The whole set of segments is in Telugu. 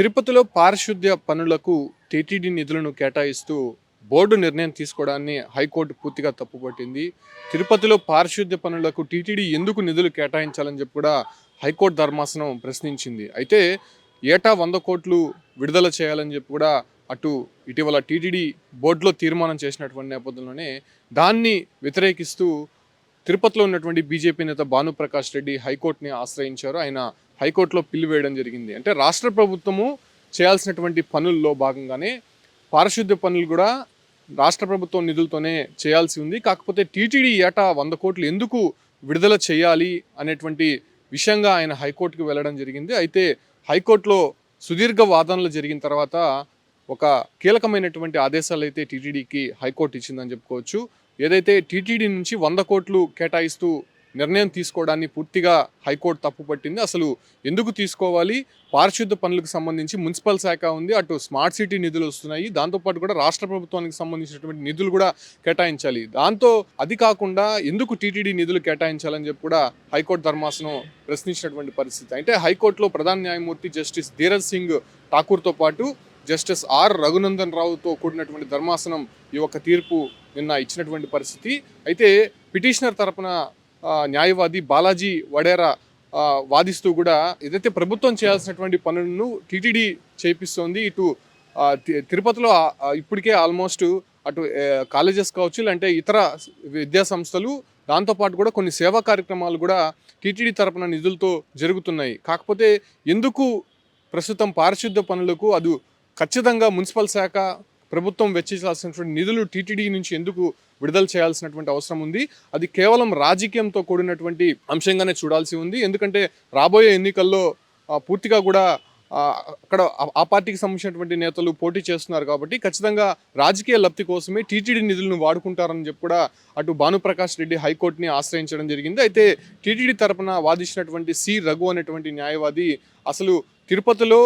తిరుపతిలో పారిశుద్ధ్య పనులకు టీటీడీ నిధులను కేటాయిస్తూ బోర్డు నిర్ణయం తీసుకోవడాన్ని హైకోర్టు పూర్తిగా తప్పుపట్టింది. తిరుపతిలో పారిశుద్ధ్య పనులకు టీటీడీ ఎందుకు నిధులు కేటాయించాలని చెప్పి కూడా హైకోర్టు ధర్మాసనం ప్రశ్నించింది. అయితే ఏటా వంద కోట్లు విడుదల చేయాలని చెప్పి కూడా అటు ఇటీవల టీటీడీ బోర్డులో తీర్మానం చేసినటువంటి నేపథ్యంలోనే దాన్ని వ్యతిరేకిస్తూ తిరుపతిలో ఉన్నటువంటి బీజేపీ నేత భానుప్రకాష్ రెడ్డి హైకోర్టుని ఆశ్రయించారు. ఆయన హైకోర్టులో పిల్లు వేయడం జరిగింది. అంటే రాష్ట్ర ప్రభుత్వము చేయాల్సినటువంటి పనుల్లో భాగంగానే పారిశుద్ధ్య పనులు కూడా రాష్ట్ర ప్రభుత్వం నిధులతోనే చేయాల్సి ఉంది. కాకపోతే టీటీడీ ఏటా వంద కోట్లు ఎందుకు విడుదల చేయాలి అనేటువంటి విషయంగా ఆయన హైకోర్టుకు వెళ్ళడం జరిగింది. అయితే హైకోర్టులో సుదీర్ఘ వాదనలు జరిగిన తర్వాత ఒక కీలకమైనటువంటి ఆదేశాలు అయితే టీటీడీకి హైకోర్టు ఇచ్చిందని చెప్పుకోవచ్చు. ఏదైతే టీటీడీ నుంచి వంద కోట్లు కేటాయిస్తూ నిర్ణయం తీసుకోవడాన్ని పూర్తిగా హైకోర్టు తప్పుపట్టింది అసలు ఎందుకు తీసుకోవాలి? పారిశుద్ధ పనులకు సంబంధించి మున్సిపల్ శాఖ ఉంది అటు స్మార్ట్ సిటీ నిధులు వస్తున్నాయి. దాంతోపాటు కూడా రాష్ట్ర ప్రభుత్వానికి సంబంధించినటువంటి నిధులు కూడా కేటాయించాలి. దాంతో అది కాకుండా ఎందుకు టీటీడీ నిధులు కేటాయించాలని చెప్పి కూడా హైకోర్టు ధర్మాసనం ప్రశ్నించినటువంటి పరిస్థితి. అంటే హైకోర్టులో ప్రధాన న్యాయమూర్తి జస్టిస్ ధీరజ్ సింగ్ ఠాకూర్తో పాటు జస్టిస్ ఆర్ రఘునందన్ రావుతో కూడినటువంటి ధర్మాసనం ఈ యొక్క తీర్పు నిన్న ఇచ్చినటువంటి పరిస్థితి. అయితే పిటిషనర్ తరపున న్యాయవాది బాలాజీ వడేరా వాదిస్తూ కూడా ఏదైతే ప్రభుత్వం చేయాల్సినటువంటి పనులను టీటీడీ చేపిస్తోంది ఇటు తిరుపతిలో ఇప్పటికే ఆల్మోస్ట్ అటు కాలేజెస్ కావచ్చు లేదంటే ఇతర విద్యా సంస్థలు దాంతోపాటు కూడా కొన్ని సేవా కార్యక్రమాలు కూడా టీటీడీ తరపున నిధులతో జరుగుతున్నాయి. కాకపోతే ఎందుకు ప్రస్తుతం పారిశుద్ధ పనులకు అది ఖచ్చితంగా మున్సిపల్ శాఖ ప్రభుత్వం వెచ్చించాల్సినటువంటి నిధులు టీటీడీ నుంచి ఎందుకు విడుదల చేయాల్సినటువంటి అవసరం ఉంది? అది కేవలం రాజకీయంతో కూడినటువంటి అంశంగానే చూడాల్సి ఉంది. ఎందుకంటే రాబోయే ఎన్నికల్లో పూర్తిగా కూడా అక్కడ ఆ- ఆ పార్టీకి సంబంధించినటువంటి నేతలు పోటీ చేస్తున్నారు కాబట్టి ఖచ్చితంగా రాజకీయ లబ్ధి కోసమే టీటీడీ నిధులను వాడుకుంటారని చెప్పి కూడా అటు భానుప్రకాష్ రెడ్డి హైకోర్టుని ఆశ్రయించడం జరిగింది. అయితే టీటీడీ తరపున వాదించినటువంటి సి రఘు అనేటువంటి న్యాయవాది అసలు తిరుపతిలో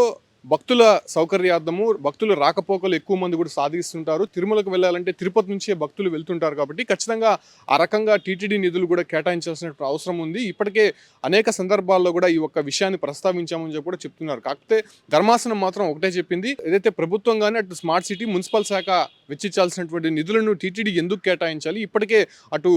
భక్తుల సౌకర్యార్థము భక్తులు రాకపోకలు ఎక్కువ మంది కూడా సాధిస్తుంటారు. తిరుమలకు వెళ్ళాలంటే తిరుపతి నుంచే భక్తులు వెళ్తుంటారు కాబట్టి ఖచ్చితంగా ఆ రకంగా టీటీడీ నిధులు కూడా కేటాయించాల్సిన అవసరం ఉంది. ఇప్పటికే అనేక సందర్భాల్లో కూడా ఈ ఒక్క విషయాన్ని ప్రస్తావించామని చెప్పి కూడా చెప్తున్నారు. కాకపోతే ధర్మాసనం మాత్రం ఒకటే చెప్పింది. ఏదైతే ప్రభుత్వం కానీ అటు స్మార్ట్ సిటీ మున్సిపల్ శాఖ వెచ్చించాల్సినటువంటి నిధులను టీటీడీ ఎందుకు కేటాయించాలి? ఇప్పటికే అటు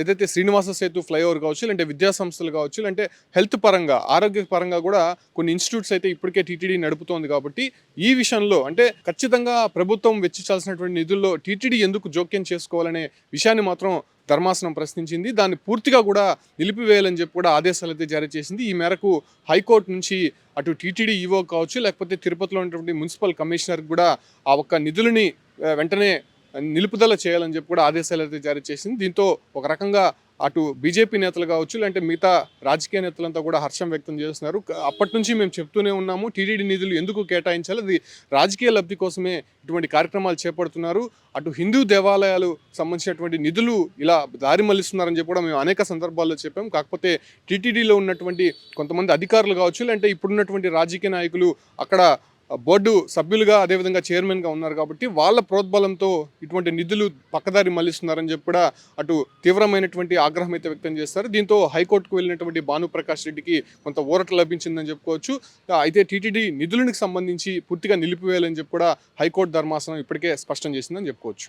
ఏదైతే శ్రీనివాస సేతు ఫ్లైఓవర్ కావచ్చు లేదంటే విద్యాసంస్థలు కావచ్చు లేదంటే హెల్త్ పరంగా ఆరోగ్య పరంగా కూడా కొన్ని ఇన్స్టిట్యూట్స్ అయితే ఇప్పటికే టీటీడీ నడుపుతోంది కాబట్టి ఈ విషయంలో అంటే ఖచ్చితంగా ప్రభుత్వం వెచ్చించాల్సినటువంటి నిధుల్లో టీటీడీ ఎందుకు జోక్యం చేసుకోవాలనే విషయాన్ని మాత్రం ధర్మాసనం ప్రశ్నించింది. దాన్ని పూర్తిగా కూడా నిలిపివేయాలని చెప్పి కూడా ఆదేశాలు అయితే జారీ చేసింది. ఈ మేరకు హైకోర్టు నుంచి అటు టీటీడీ ఈవో కావచ్చు లేకపోతే తిరుపతిలో ఉన్నటువంటి మున్సిపల్ కమిషనర్ కూడా ఆ ఒక్క నిధులని వెంటనే నిలుపుదల చేయాలని చెప్పి కూడా ఆదేశాలు అయితే జారీ చేసింది. దీంతో ఒక రకంగా అటు బీజేపీ నేతలు కావచ్చు లేదంటే మిగతా రాజకీయ నేతలంతా కూడా హర్షం వ్యక్తం చేస్తున్నారు. అప్పటి నుంచి మేము చెప్తూనే ఉన్నాము టీడీడీ నిధులు ఎందుకు కేటాయించాలి అది రాజకీయ లబ్ధి కోసమే ఇటువంటి కార్యక్రమాలు చేపడుతున్నారు. అటు హిందూ దేవాలయాలు సంబంధించినటువంటి నిధులు ఇలా దారి మళ్ళిస్తున్నారని చెప్పి కూడా మేము అనేక సందర్భాల్లో చెప్పాం కాకపోతే టీటీడీలో ఉన్నటువంటి కొంతమంది అధికారులు కావచ్చు లేదంటే ఇప్పుడున్నటువంటి రాజకీయ నాయకులు అక్కడ బోర్డు సభ్యులుగా అదేవిధంగా చైర్మన్గా ఉన్నారు కాబట్టి వాళ్ళ ప్రోద్బలంతో ఇటువంటి నిధులు పక్కదారి మళ్ళిస్తున్నారని చెప్పి కూడా అటు తీవ్రమైనటువంటి ఆగ్రహం అయితే వ్యక్తం చేస్తారు. దీంతో హైకోర్టుకు వెళ్ళినటువంటి భానుప్రకాష్ రెడ్డికి కొంత ఊరట లభించిందని చెప్పుకోవచ్చు. అయితే టీటీడీ నిధులకు సంబంధించి పూర్తిగా నిలిపివేయాలని చెప్పి కూడా హైకోర్టు ధర్మాసనం ఇప్పటికే స్పష్టం చేసిందని చెప్పుకోవచ్చు.